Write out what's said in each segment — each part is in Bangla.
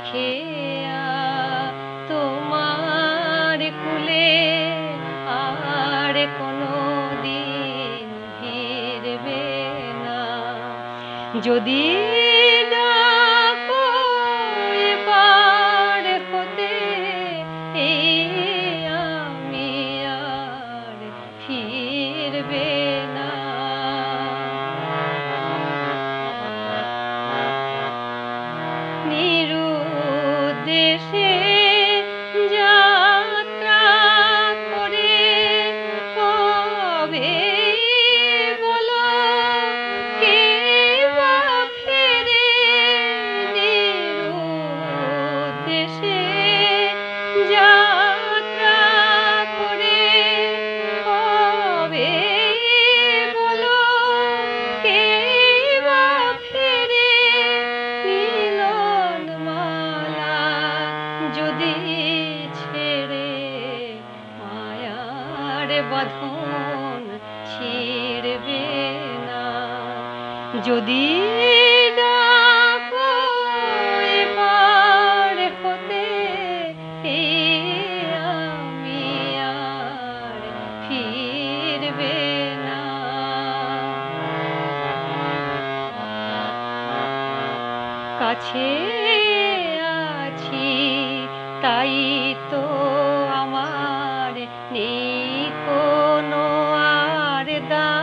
আমার খেয়া তোমার কুলে আর কোনো দিন ফিরবে না। যদি she ছেড়ে মায়ার বাঁধন ছিড়বে না। যদি কাছে তাই তো আমার নেই কোনো আর দাম।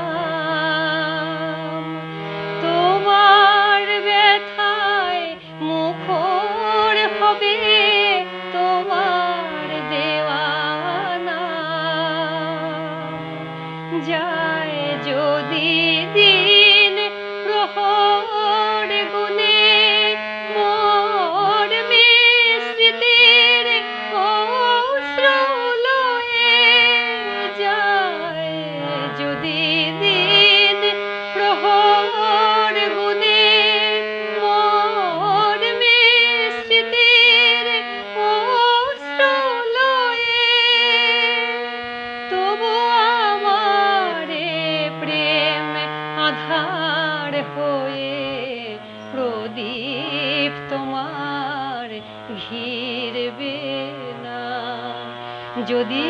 তোমার ব্যথায় মুখর হবে তোমার দেওয়ানা। যায় যদি আধার হয়ে প্রদীপ তোমার ঘিরবে না। যদি